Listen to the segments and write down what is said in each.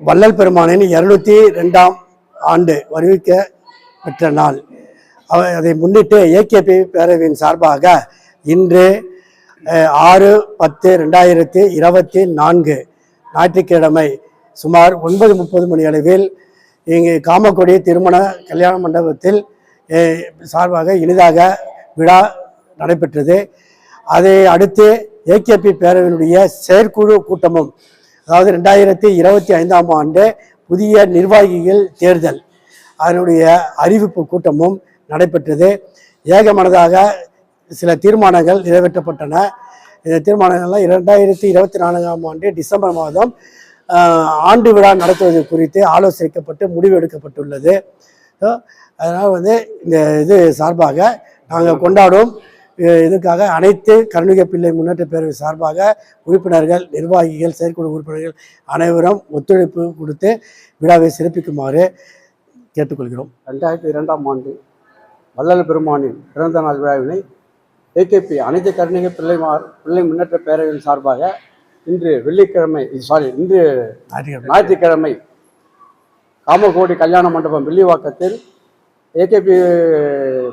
வள்ளல் பெருமானின் இருநூத்தி ரெண்டாம் ஆண்டு வருவிக்க பெற்ற நாள். அவ- அதை முன்னிட்டு ஏகேபி பேரவையின் சார்பாக இன்று ஆறு பத்து ரெண்டாயிரத்தி இருபத்தி நான்கு ஞாயிற்றுக்கிழமை சுமார் ஒன்பது முப்பது மணி அளவில் இங்கு காமக்கொடி திருமண கல்யாண மண்டபத்தில் சார்பாக இனிதாக விழா நடைபெற்றது. அதை அடுத்து ஏகேபி பேரவையினுடைய செயற்குழு கூட்டமும் அதாவது ரெண்டாயிரத்தி இருபத்தி ஐந்தாம் ஆண்டு புதிய நிர்வாகிகள் தேர்தல். அதனுடைய அறிவிப்பு கூட்டமும் நடைபெற்றது. ஏகமனதாக சில தீர்மானங்கள் நிறைவேற்றப்பட்டன. இந்த தீர்மானங்கள்லாம் இரண்டாயிரத்தி இருபத்தி நான்காம் ஆண்டு டிசம்பர் மாதம் ஆண்டு விழா நடத்துவது குறித்து ஆலோசிக்கப்பட்டு முடிவு எடுக்கப்பட்டுள்ளது. அதனால் வந்து இந்த இது சார்பாக நாங்கள் கொண்டாடும் இதுக்காக அனைத்து கருணிக பிள்ளை முன்னேற்ற பேரவை சார்பாக உறுப்பினர்கள் நிர்வாகிகள் செயற்குழு உறுப்பினர்கள் அனைவரும் ஒத்துழைப்பு கொடுத்து விழாவை சிறப்பிக்குமாறு கேட்டுக்கொள்கிறோம். ரெண்டாயிரத்தி இரண்டாம் ஆண்டு வள்ளல் பெருமானின் பிறந்த நாள் விழாவினை ஏகேபி அனைத்து கருணிக பிள்ளைமார் பிள்ளை முன்னேற்ற பேரவையின் சார்பாக இன்று வெள்ளிக்கிழமை சாரி இன்று ஞாயிற்றுக்கிழமை. ஞாயிற்றுக்கிழமை காமகோடி கல்யாண மண்டபம் வெள்ளிவாக்கத்தில் ஏகேபி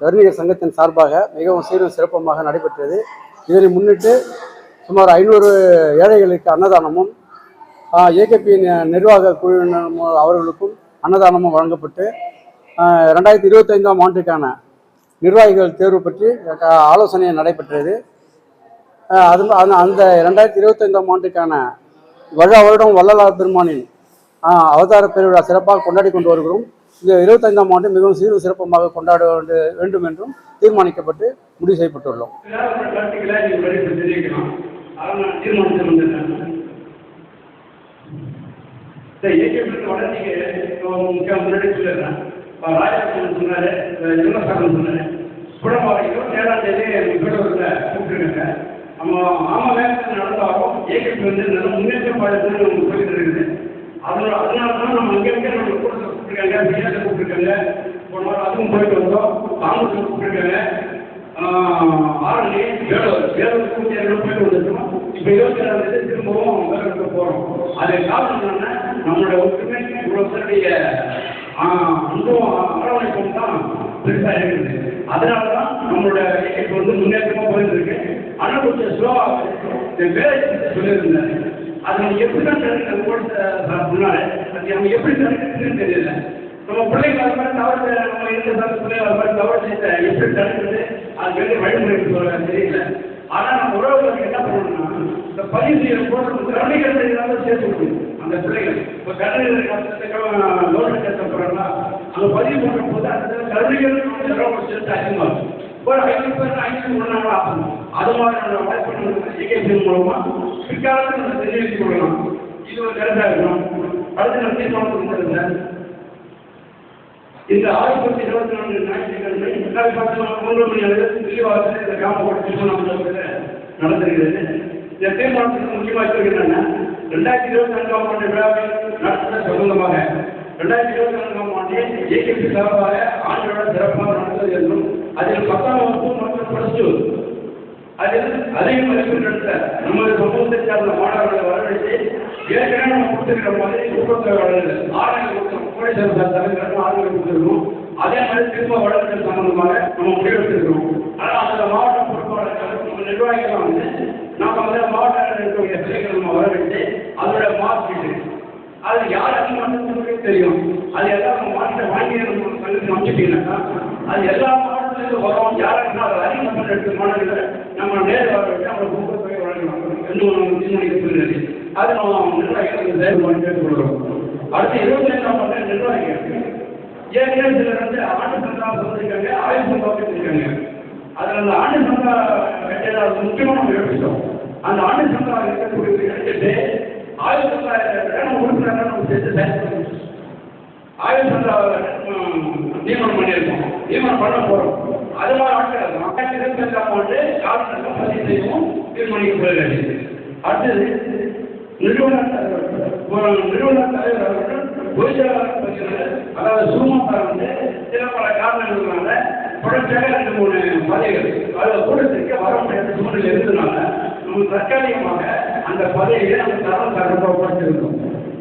கருணிக சங்கத்தின் சார்பாக மிகவும் சீரும் சிறப்பமாக நடைபெற்றது. இதனை முன்னிட்டு சுமார் ஐநூறு ஏழைகளுக்கு அன்னதானமும் ஏகேபி நிர்வாக குழுவினர் அவர்களுக்கும் அன்னதானமும் வழங்கப்பட்டு ரெண்டாயிரத்தி இருபத்தைந்தாம் ஆண்டுக்கான நிர்வாகிகள் தேர்வு பற்றி ஆலோசனை நடைபெற்றது. அது அந்த- அந்த ரெண்டாயிரத்தி இருபத்தைந்தாம் ஆண்டுக்கான வருட வருடம் வள்ளலார் பெருமானின் அவதார பெருவிழா சிறப்பாக கொண்டாடி கொண்டு வருகிறோம். இந்த இருபத்தைந்தாம் ஆண்டு மிகவும் சீரும் சிறப்பமாக கொண்டாட வேண்டும் வேண்டும் என்றும் தீர்மானிக்கப்பட்டு முடிவு செய்யப்பட்டுள்ளோம் நான் முன்னாடி நம்ம நடந்தாலும் ஏகப்பி வந்து நல்ல முன்னேற்றம் அதனால அதனால தான் நம்ம அங்கே நம்ம கூட்டத்தை கூப்பிட்டுருக்காங்க பிரியாணி கூப்பிட்டுருக்காங்க. போன வாரம் அதுவும் போயிட்டு வந்தோம். காங்கிரஸ் கூப்பிட்டுருக்காங்க. ஆரணி வேலூர் வேலூர் கூட்டி போயிட்டு வந்துருக்கோம் இப்போ இருபத்தி ஏழாம் தேதி திரும்பவும் வேலூருக்கு போகிறோம் அதை காரணம் என்னன்னா நம்மளோட ஒற்றுமை இவ்வளோ பேருடைய அன்பும் அரவணைப்பும் தான் பெருசாக இருக்குது. அதனால தான் நம்மளோட இப்போ வந்து முன்னேற்றமாக போயிட்டு இருக்கு ஆனால் கொஞ்சம் ஸ்லோவாக இந்த வேலை சொல்லியிருந்தேன் அது எப்படி தான் தடுக்கிறது கூட முன்னாடி நம்ம எப்படி தடுக்கிறதுன்னு தெரியல. நம்ம பிள்ளைங்க அது மாதிரி தவறு நம்ம இருந்த சார் பிள்ளைங்க அது மாதிரி தவறு செய்த எப்படி தடுக்கிறது? அது வேண்டிய வழிமுறை சொல்ல தெரியல. ஆனா நம்ம உறவுகளுக்கு என்ன பண்ணணும்னா இந்த பதிவு செய்யற போட்டு கருணைகள் செய்யறதால சேர்த்து விடுங்க அந்த பிள்ளைகள் இப்போ கருணைகள் லோன் கஷ்டப்படுறாங்களா அந்த பதிவு பண்ற போது அந்த கருணைகள் செலவு சேர்த்து ஒரு ஐநூறு பேர் ஐநூறு அது மாதிரி பிற்காலத்தில் நம்ம தெரிவித்துக் கொள்ளலாம் இது ஒரு கருத்தாக அடுத்து நம்ம தீர்மானம் இந்த ஆயிரத்தி இருபத்தி நான்கு ஞாயிற்றுக்கிழமை ரெண்டாயிரத்தி பத்து மூன்று மணி அளவில் தில்லிவாசல் இந்த காமகோட்டை திருமண நடந்திருக்கிறது. இந்த தீர்மானத்துக்கு முக்கியமாக என்னன்னா ரெண்டாயிரத்தி இருபத்தி நான்காம் ஆண்டு விழாவில் நடத்த சம்பந்தமாக ரெண்டாயிரத்தி இருபத்தி நான்காம் ஆண்டு ஏகேபி சார்பாக ஆண்டோட சிறப்பாக நடந்தது என்றும் அதில் பத்தாம் வகுப்பு மற்றும் பிளஸ் டூ அதில் அதே மதிப்பு நமது சமூகத்தை சார்ந்த மாணவர்களை வரவழைத்து ஏற்கனவே நம்ம கொடுத்துருக்கிற மாதிரி ஊக்கத்தொகை வழங்குதல் ஆறாயிரம் கொடுத்தோம் கோடீஸ்வரர் சார் தலைவர் ஆறுதல் கொடுத்துருக்கோம் அதே மாதிரி திரும்ப வழங்குதல் சம்பந்தமாக நம்ம முடிவெடுத்திருக்கிறோம் ஆனால் அந்த மாவட்ட பொறுப்பாளர்கள் நம்ம நிர்வாகிகள் வந்து நம்ம வந்து மாவட்ட இருக்கக்கூடிய பிள்ளைகள் நம்ம வரவழைத்து அதோட மார்க் அது யாருக்கு அதிகமாக தெரியும்? அது எல்லாம் நம்ம வாங்கி நம்ம சங்கத்தில் அது எல்லா மாவட்டத்திலிருந்து வரும் யாருக்குன்னா அதை அதிகமாக எடுத்து மாணவர்களை நம்ம நேரில் வர வச்சு அவங்க ஊக்கத்தொகை வழங்கலாம் இன்னும் நம்ம தீர்மானிக்கப்படுகிறது அது நம்ம நிர்வாகிகள் செயல்பாடு கேட்டுக்கொள்கிறோம் அடுத்து இருபத்தி ஐந்தாம் ஆண்டு நிர்வாகிகள் ஏற்கனவே சிலர் வந்து ஆண்டு சந்தா சொல்லியிருக்காங்க ஆயுள் சந்தா வச்சிருக்காங்க அதில் அந்த ஆண்டு சந்தா கட்டியதை முக்கியமாக நம்ம எடுத்துட்டோம் அந்த ஆண்டு சந்தா இருக்கக்கூடிய எடுத்துட்டு ஆயுள் சந்தா வேணும் உறுப்பினர்கள் நம்ம சேர்த்து செயல்படுத்தணும் ஆயுள் சந்தா நியமனம் பண்ணியிருக்கோம். நியமனம் பண்ண போகிறோம் அது மாதிரி ஆட்கள் ரெண்டாயிரத்தி போட்டு அஞ்சாம் ஆண்டு காலத்தில் பதிவு செய்யவும் வேண்டியது அடுத்தது நிறுவனர் தலைவர் ஒரு நிறுவனர் தலைவர் அவர்கள் பொதுச்செயலாளர் பகிர்ந்து அதாவது சுமத்தார் வந்து சில பல காரணங்களால தொடர்ச்சியாக ரெண்டு மூணு பதவிகள் அதை கூட்டத்திற்கு வர முடியாத சூழ்நிலை இருந்ததுனால நம்ம தற்காலிகமாக அந்த பதவியை அந்த தரம் தரப்படுத்திருக்கோம்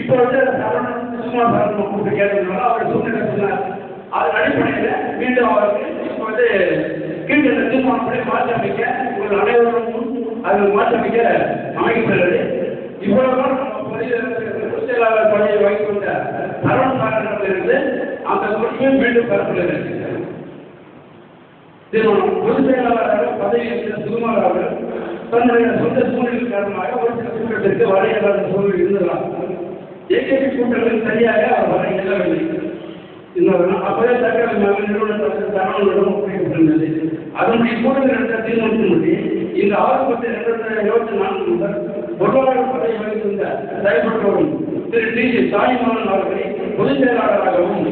இப்போ வந்து சரவணன் சும்மா தரம் கூப்பிட்டு கேட்டதுனால அவர் சொன்ன அடிப்படையில் மீண்டும் அவருக்கு இப்போ வந்து கீழ்கண்ட தீர்மானப்படி மாற்றி உங்கள் அனைவரும் அது மாற்றி அமைக்க இவ்வளவு நாள் நம்ம பகுதியில் பொதுச் செயலாளர் பணியை வகித்து கொண்ட சரவணன் சாரங்களிலிருந்து அந்த பொறுப்பை மீண்டும் பெறப்படுகிறது திருமணம் பொதுச் செயலாளராக பதவி ஏற்ற சுகுமார் அவர்கள் தன்னுடைய சொந்த சூழ்நிலை காரணமாக ஒரு சில கூட்டத்திற்கு வர சூழ்நிலை இருந்ததால் ஏகேபி கூட்டங்கள் சரியாக அவர் வர இயலவில்லை. இன்னொரு அப்போதே தகவல் அதனுடைய கூட்டத்தில் நடந்த தீர்மானத்தின்படி இந்த ஆறு பத்து இரண்டாயிரத்தி இருபத்தி நான்கு முதல் பொருளாதார பதவி வகித்திருந்த செயல்பட்டவரும் திரு டி. ஜி. சாய்மாறன் அவர்களை பொதுச் செயலாளராகவும்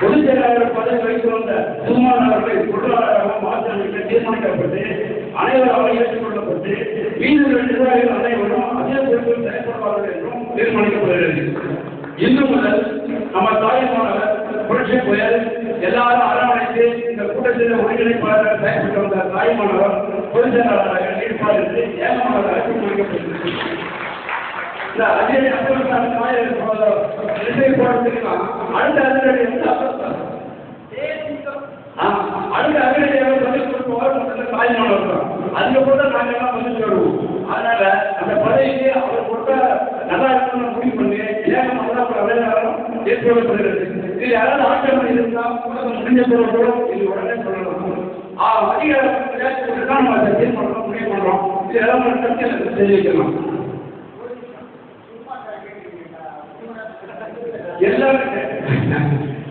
பொதுச் செயலாளர் பதவி வகித்து வந்த சுகுமார் அவர்களை பொருளாளராக தீர்மானிக்கப்பட்டு அனைவரால் ஏற்றுக்கொள்ளப்பட்டு மீதுள்ள நிர்வாகிகள் அனைவரும் அதே பொறுப்பில் செயல்படுவார்கள் என்றும் தீர்மானிக்கப்படுகிறது. இன்று முதல் நம்ம தாய் இந்த ஒருங்கிணைப்பாளர் செயல்பட்டு வந்த தாய்மானவர் பொதுச் செயலாளராக நீடிப்பாளருக்கு ஏகமானவராக தீர்மானிக்கப்பட்டிருக்கிறது இந்த அஜய் அப்துல் சார் மாயர் அடுத்த அதிரடி வந்து அப்துல் அடுத்த அதிரடியாக பதில் கொடுப்பவர் தாய்மானவர் தான். அதுக்கப்புறம் தான் நாங்கள் எல்லாம் பதில் சொல்லுவோம் அதனால அந்த பதவிக்கு அவர் கொடுத்த நல்லா இருக்கணும்னு முடிவு பண்ணி அவர் இது யாராவது இருந்தால் முடிஞ்ச பிறகு இது உடனே சொல்லலாம் ஆ, அதை தீர்மானம் முடிவு பண்றோம் இது எல்லாம் எல்லாரும்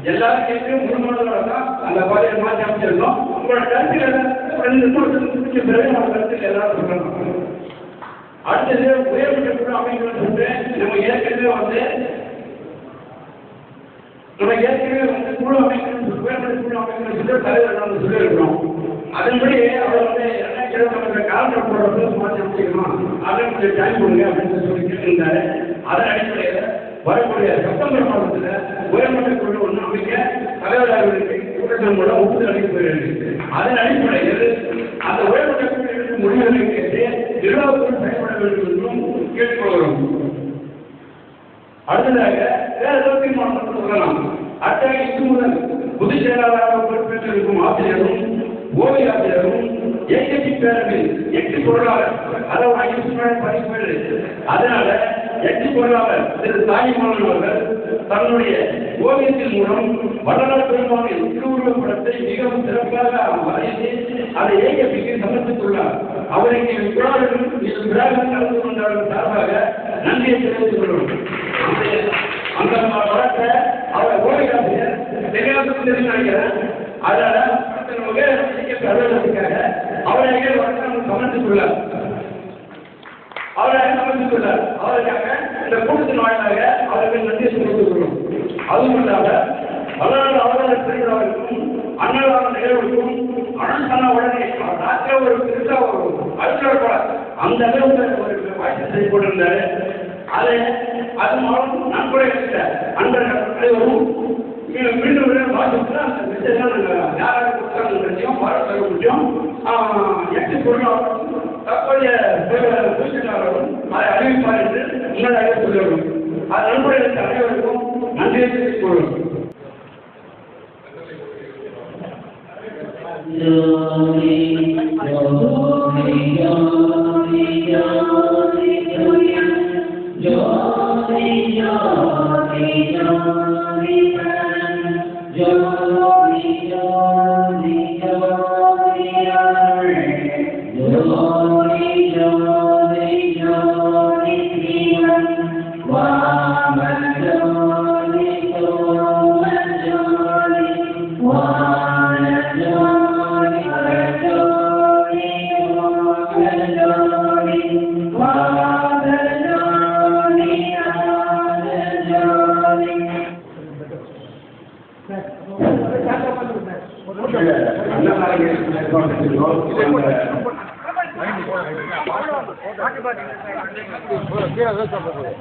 எல்லாரும் கேட்கும் முழுமையாக தான் அந்த பாதையை மாற்றி அமைச்சிருந்தோம் உங்களோட கருத்தில் ரெண்டு நிமிஷத்துக்கு முடிச்ச பிறகு நம்ம கருத்தில் எல்லாரும் சொல்லணும் அடுத்தது உயர்மட்ட குழு அமைக்கணும்னு சொல்லிட்டு நம்ம ஏற்கனவே வந்து நம்ம ஏற்கனவே வந்து குழு அமைக்கணும்னு சொல்லி உயர்மட்ட குழு அமைக்கணும்னு சொல்லி தலைவர் நம்ம சொல்லியிருக்கிறோம். அதன்படி அவர் வந்து இரண்டாயிரத்தி இருபத்தி போடுறது மாற்றி அமைச்சிக்கணும் அதை கொஞ்சம் ஜாயின் பண்ணுங்க அப்படின்னு சொல்லி கேட்டிருந்தாரு. அதன் அடிப்படையில் வரக்கூடிய செப்டம்பர் மாதத்தில் உயர்மட்ட குழு ஒன்று அமைக்க தலைவர் அவர்களுக்கு கூட்டத்தின் மூலம் ஒப்புதல் அளிக்கப்படுகிறது அதன் அடிப்படையில் அந்த உயர்மட்ட குழுவிற்கு முடிவுகளை கேட்டு நிர்வாகத்துடன் செயல்பட வேண்டும் என்றும் கேட்டுக்கொள்கிறோம். அடுத்ததாக வேற ஏதோ தீர்மானம் சொல்லலாம் அடுத்த இன்று முதல் பொதுச் செயலாளராக பொறுப்பேற்றிருக்கும் ஆசிரியரும் ஓவியாசிரியரும் ஆசிரியரும் பேரவில் எட்டு பொருளாளர். அதாவது ஐந்து பதிப்பேடு அதனால எட்டு பொருளாளர் திரு தாய்மானன் அவர்கள் தன்னுடைய ஓவியத்தின் மூலம் வடநாட்டு பெருமானின் திருவுருவ படத்தை மிகவும் சிறப்பாக வரைந்து அதை ஏகப்பிக்கு சமர்ப்பித்துள்ளார். அவருக்கு விழாவிலும் விழாவில் கலந்து கொண்டவர்கள் சார்பாக நன்றியை தெரிவித்துக் கொள்வோம் அந்த வழக்க அவர் ஓவியாசிரியர் தெரியாத நினைக்கிறேன் அதனால நமக்கு அலுவலகத்துக்காக அவரை வழக்கம் சமர்ப்பித்துள்ளார் அவரை சமர்ப்பித்துள்ளார் அவருக்காக இந்த கூட்டத்தின் வாயிலாக அவருக்கு நன்றி தெரிவித்துக் கொள்வோம் அதுவும் இல்லாத வரலாறு அவர்கள் திருவிழாவிற்கும் அன்னதான நிகழ்வுக்கும் அனந்தன உடனே ராத்திரி ஒரு பெருசா ஒரு அழுத்தப்பட அந்த அளவுக்கு ஒரு வாய்ப்பு செய்து கொண்டிருந்தாரு. அதை அது மூலம் நன்கொடை அளித்த அன்பர்கள் அனைவரும் மீண்டும் மீண்டும் மீண்டும் வாசித்து அந்த விஷயம் நாங்கள் யாராக கொடுத்தாங்க விஷயம் பாராட்ட முடியும். எட்டு பொருளாளரும் தற்போதைய பூச்சியாளரும் அறிவிப்பார் என்று முன்னதாக சொல்ல வேண்டும் அது நண்பர்களுக்கு அனைவருக்கும் நன்றியை தெரிவித்துக் கொள்வோம் Glory, glory, glory, glory, glory, glory, glory, glory. சாப்பிடுங்க